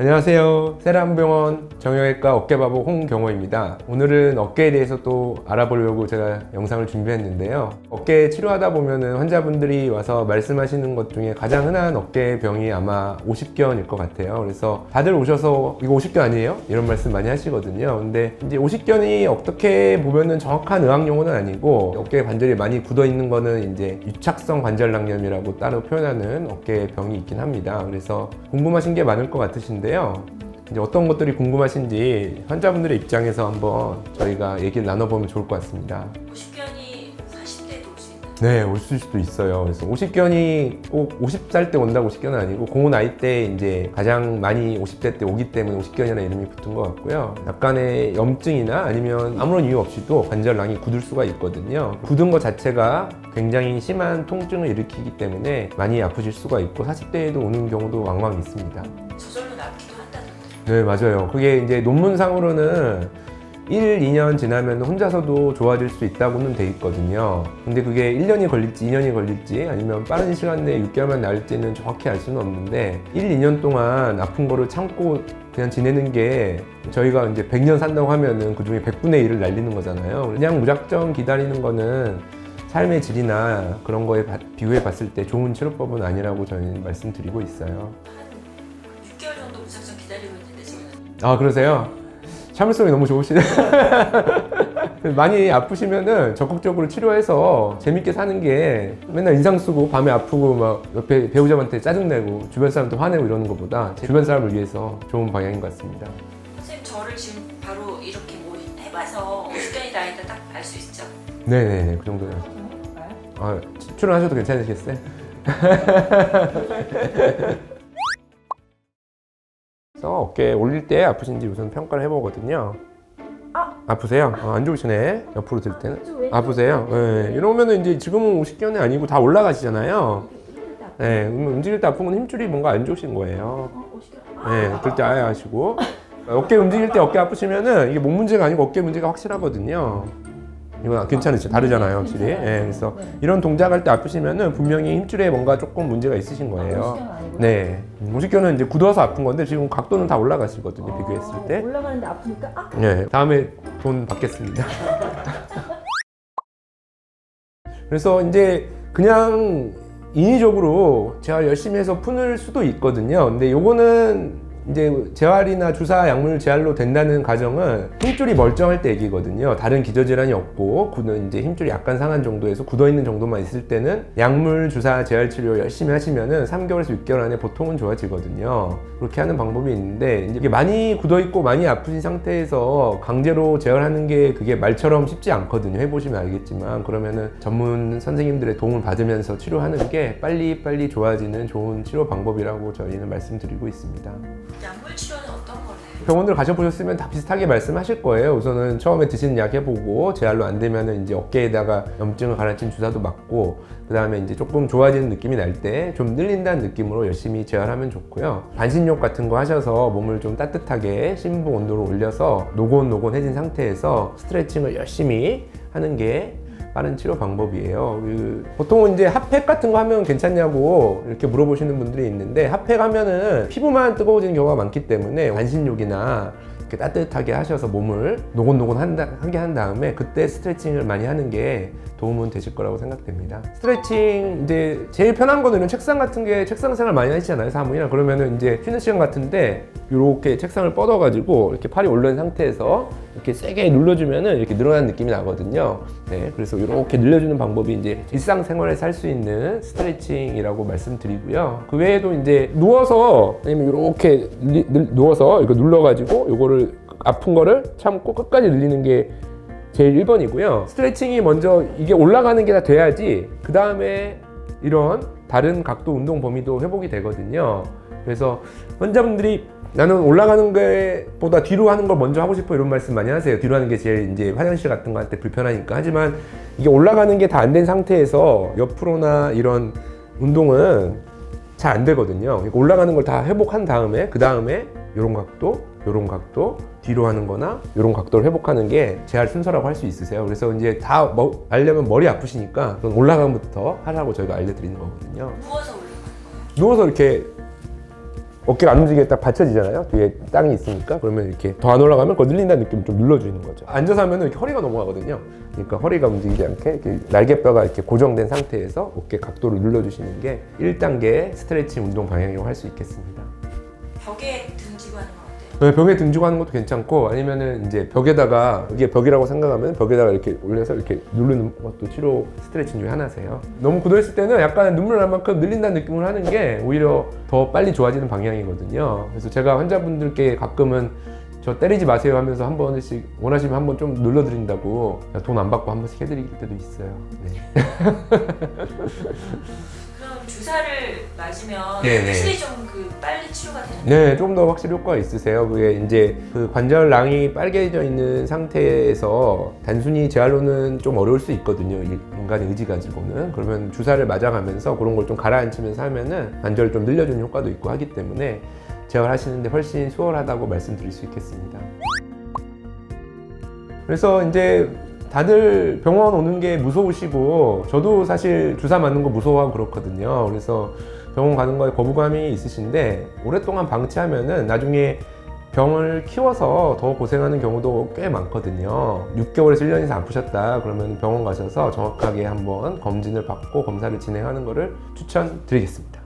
안녕하세요. 세람병원 정형외과 어깨바보 홍경호입니다. 오늘은 어깨에 대해서 또 알아보려고 제가 영상을 준비했는데요. 어깨 치료하다 보면은 환자분들이 와서 말씀하시는 것 중에 가장 흔한 어깨 병이 아마 오십견일 것 같아요. 그래서 다들 오셔서 이거 오십견 아니에요? 이런 말씀 많이 하시거든요. 근데 이제 오십견이 어떻게 보면은 정확한 의학 용어는 아니고 어깨 관절이 많이 굳어 있는 거는 이제 유착성 관절낭염이라고 따로 표현하는 어깨 병이 있긴 합니다. 그래서 궁금하신 게 많을 것 같으신데 요. 이제 어떤 것들이 궁금하신지 환자분들의 입장에서 한번 저희가 얘기를 나눠보면 좋을 것 같습니다. 50견이 40대에도 올 수 있는 네, 올 수도 있어요. 그래서 50견이 꼭 50살 때 온다고 50견은 아니고 그 나이 때 이제 가장 많이 50대 때 오기 때문에 50견이라는 이름이 붙은 것 같고요. 약간의 염증이나 아니면 아무런 이유 없이도 관절낭이 굳을 수가 있거든요. 굳은 것 자체가 굉장히 심한 통증을 일으키기 때문에 많이 아프실 수가 있고 40대에도 오는 경우도 왕왕 있습니다. 저절 로 낫기도 한다던데 네, 맞아요. 그게 이제 논문상으로는 1, 2년 지나면 혼자서도 좋아질 수 있다고는 돼 있거든요. 근데 그게 1년이 걸릴지 2년이 걸릴지 아니면 빠른 시간 내에 6개월만 나을지는 정확히 알 수는 없는데 1, 2년 동안 아픈 거를 참고 그냥 지내는 게 저희가 이제 100년 산다고 하면은 그 중에 100분의 1을 날리는 거잖아요. 그냥 무작정 기다리는 거는 삶의 질이나 그런 거에 바- 비교해 봤을 때 좋은 치료법은 아니라고 저희는 말씀드리고 있어요. 아 그러세요? 참을성이 너무 좋으시네. 많이 아프시면은 적극적으로 치료해서 재밌게 사는 게 맨날 인상 쓰고 밤에 아프고 막 옆에 배우자한테 짜증내고 주변 사람한테 화내고 이러는 것보다 제 주변 사람을 위해서 좋은 방향인 것 같습니다. 선생님 저를 지금 바로 이렇게 뭐 해봐서 50견이 나이다 딱 알 수 있죠? 네네네 그 정도는. 아 치- 출연하셔도 괜찮으시겠어요? 어깨 올릴 때 아프신지 우선 평가를 해보거든요. 아 프세요? 아, 안 좋으시네. 옆으로 들 때는. 아프세요? 네. 이러면은 이제 지금은 50견이 아니고 다 올라가시잖아요. 네, 그러면 움직일 때 아픈 건 힘줄이 뭔가 안 좋으신 거예요. 네, 들때 아예 하시고. 어깨 움직일 때 어깨 아프시면은 이게 몸 문제가 아니고 어깨 문제가 확실하거든요. 이건 괜찮으시죠? 다르잖아요, 확실히. 예, 그래서 이런 동작할 때 아프시면은 분명히 힘줄에 뭔가 조금 문제가 있으신 거예요. 네. 50견은 이제 굳어서 아픈 건데 지금 각도는 다 올라가시거든요, 비교했을 때. 올라가는데 아프니까 아 네, 다음에 돈 받겠습니다. 그래서 이제 그냥 인위적으로 재활 열심히 해서 푸는 수도 있거든요. 근데 요거는 이제 재활이나 주사 약물 재활로 된다는 가정은 힘줄이 멀쩡할 때 얘기거든요. 다른 기저질환이 없고 굳은 이제 힘줄이 약간 상한 정도에서 굳어 있는 정도만 있을 때는 약물 주사 재활 치료 열심히 하시면은 3개월에서 6개월 안에 보통은 좋아지거든요. 그렇게 하는 방법이 있는데 이게 많이 굳어 있고 많이 아프신 상태에서 강제로 재활하는 게 그게 말처럼 쉽지 않거든요. 해보시면 알겠지만 그러면은 전문 선생님들의 도움을 받으면서 치료하는 게 빨리 빨리 좋아지는 좋은 치료 방법이라고 저희는 말씀드리고 있습니다. 약물 치료는 어떤 걸 해요? 병원들 가셔보셨으면 다 비슷하게 말씀하실 거예요. 우선은 처음에 드시는 약 해보고 재활로 안 되면은 이제 어깨에다가 염증을 가라앉힌 주사도 맞고 그 다음에 이제 조금 좋아지는 느낌이 날 때 좀 늘린다는 느낌으로 열심히 재활하면 좋고요. 반신욕 같은 거 하셔서 몸을 좀 따뜻하게 심부 온도를 올려서 노곤노곤해진 상태에서 스트레칭을 열심히 하는 게 빠른 치료 방법이에요. 그 보통은 이제 핫팩 같은 거 하면 괜찮냐고 이렇게 물어보시는 분들이 있는데 핫팩 하면은 피부만 뜨거워지는 경우가 많기 때문에 반신욕이나 이렇게 따뜻하게 하셔서 몸을 노곤노곤 한다, 하게 한 다음에 그때 스트레칭을 많이 하는 게 도움은 되실 거라고 생각됩니다. 스트레칭 이제 제일 편한 거는 이런 책상 같은 게 책상 생활 많이 하시잖아요 사무이나 그러면은 이제 쉬는 시간 같은데 이렇게 책상을 뻗어가지고 이렇게 팔이 올라온 상태에서 이렇게 세게 눌러주면은 이렇게 늘어나는 느낌이 나거든요. 네, 그래서 이렇게 늘려주는 방법이 이제 일상 생활에서 할 수 있는 스트레칭이라고 말씀드리고요. 그 외에도 이제 누워서 아니면 이렇게 누워서 이거 눌러가지고 이거를 아픈 거를 참고 끝까지 늘리는 게 제일 1번이고요. 스트레칭이 먼저 이게 올라가는 게 다 돼야지 그 다음에 이런 다른 각도 운동 범위도 회복이 되거든요. 그래서 환자분들이 나는 올라가는 것보다 뒤로 하는 걸 먼저 하고 싶어 이런 말씀 많이 하세요. 뒤로 하는 게 제일 이제 화장실 같은 거 할 때 불편하니까. 하지만 이게 올라가는 게 다 안 된 상태에서 옆으로나 이런 운동은 잘 안 되거든요. 그러니까 올라가는 걸 다 회복한 다음에 그 다음에 이런 각도, 이런 각도, 뒤로 하는 거나 이런 각도를 회복하는 게 재활 순서라고 할 수 있으세요. 그래서 이제 다 뭐, 알려면 머리 아프시니까 올라가면부터 하라고 저희가 알려드리는 거거든요. 누워서 올라가는 거예요? 누워서 이렇게 어깨가 안 움직이게 딱 받쳐지잖아요. 뒤에 땅이 있으니까 그러면 이렇게 더 안 올라가면 그거 늘린다는 느낌 좀 눌러주는 거죠. 앉아서 하면 이렇게 허리가 넘어가거든요. 그러니까 허리가 움직이지 않게 이렇게 날개뼈가 이렇게 고정된 상태에서 어깨 각도를 눌러주시는 게 1단계 스트레칭 운동 방향이라고 할 수 있겠습니다. 벽에 등지고 하는? 네, 벽에 등지고 하는 것도 괜찮고 아니면은 이제 벽에다가 이게 벽이라고 생각하면 벽에다가 이렇게 올려서 이렇게 누르는 것도 치료 스트레칭 중에 하나세요. 너무 굳어있을 때는 약간 눈물 날 만큼 늘린다는 느낌을 하는 게 오히려 더 빨리 좋아지는 방향이거든요. 그래서 제가 환자분들께 가끔은 저 때리지 마세요 하면서 한 번씩 원하시면 한 번 좀 눌러드린다고 돈 안 받고 한 번씩 해드릴 때도 있어요. 네. 그럼 주사를 맞으면 네네. 확실히 좀그 치료가 되는 네, 조금 더 확실히 효과가 있으세요. 그게 이제 그 관절 낭이 빨개져 있는 상태에서 단순히 재활로는 좀 어려울 수 있거든요. 이- 인간의 의지 가지고는. 그러면 주사를 맞아가면서 그런 걸 좀 가라앉히면서 하면은 관절을 좀 늘려주는 효과도 있고 하기 때문에 재활하시는데 훨씬 수월하다고 말씀드릴 수 있겠습니다. 그래서 이제 다들 병원 오는 게 무서우시고 저도 사실 주사 맞는 거 무서워하고 그렇거든요. 그래서 병원 가는 거에 거부감이 있으신데 오랫동안 방치하면은 나중에 병을 키워서 더 고생하는 경우도 꽤 많거든요. 6개월에서 1년 이상 아프셨다 그러면 병원 가셔서 정확하게 한번 검진을 받고 검사를 진행하는 거를 추천드리겠습니다.